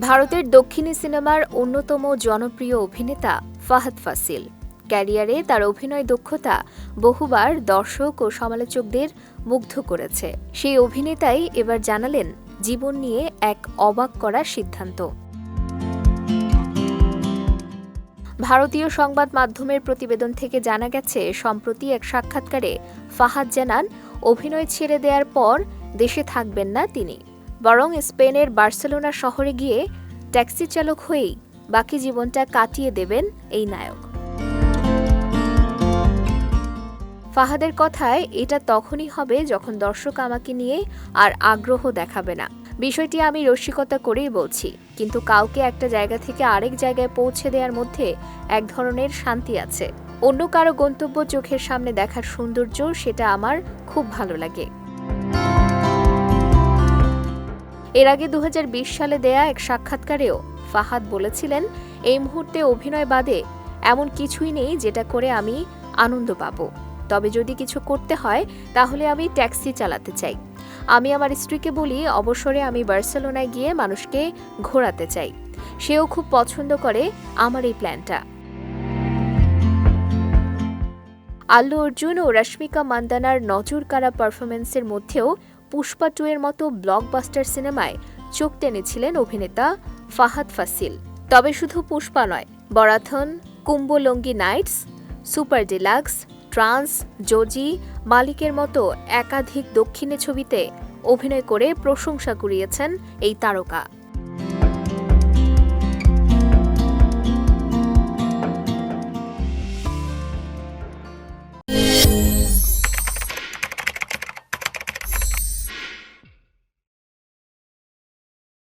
ভারতের দক্ষিণী সিনেমার অন্যতম জনপ্রিয় অভিনেতা ফাহাদ ফাসিল। ক্যারিয়ারে তার অভিনয় দক্ষতা বহুবার দর্শক ও সমালোচকদের মুগ্ধ করেছে। সেই অভিনেতাই এবার জানালেন জীবন নিয়ে এক অবাক করা সিদ্ধান্ত। ভারতীয় সংবাদ মাধ্যমের প্রতিবেদন থেকে জানা গেছে, সম্প্রতি এক সাক্ষাৎকারে ফাহাদ জানান, অভিনয় ছেড়ে দেওয়ার পর দেশে থাকবেন না তিনি। বরং স্পেনের বার্সেলোনা শহরে গিয়ে ট্যাক্সি চালক হয়েই বাকি জীবনটা কাটিয়ে দেবেন এই নায়ক। ফাহাদের কথায় এটা তখনই হবে যখন দর্শক আমাকে নিয়ে আর আগ্রহ দেখাবে না। বিষয়টি আমি রসিকতা করেই বলছি, কিন্তু কাউকে একটা জায়গা থেকে আরেক জায়গায় পৌঁছে দেওয়ার মধ্যে এক ধরনের শান্তি আছে। অন্য কারও গন্তব্য চোখের সামনে দেখার সৌন্দর্য সেটা আমার খুব ভালো লাগে। এর আগে দু হাজার বিশ সালে দেয়া এক সাক্ষাৎকারেও ফাহাদ বলেছিলেন, এই মুহূর্তে অভিনয় বাদে এমন কিছুই নেই যেটা করে আমি আনন্দ পাব। তবে যদি কিছু করতে হয়, তাহলে আমি ট্যাক্সি চালাতে চাই। আমি আমার স্ত্রীকে বলি, অবসরে আমি বার্সেলোনায় গিয়ে মানুষকে ঘোরাতে চাই। সেও খুব পছন্দ করে আমার এই প্ল্যানটা। আল্লু অর্জুন ও রশ্মিকা মান্দানার নজর কাড়া পারফরমেন্সের মধ্যেও পুষ্পা টু এর মতো ব্লকবাস্টার সিনেমায় চোখ টেনেছিলেন অভিনেতা ফাহাদ ফাসিল। তবে শুধু পুষ্পা নয়, Varathan Kumbalangi nights, super deluxe, trance, Joji মালিকের মতো একাধিক দক্ষিণে ছবিতে অভিনয় করে প্রশংসা কুড়িয়েছেন এই তারকা।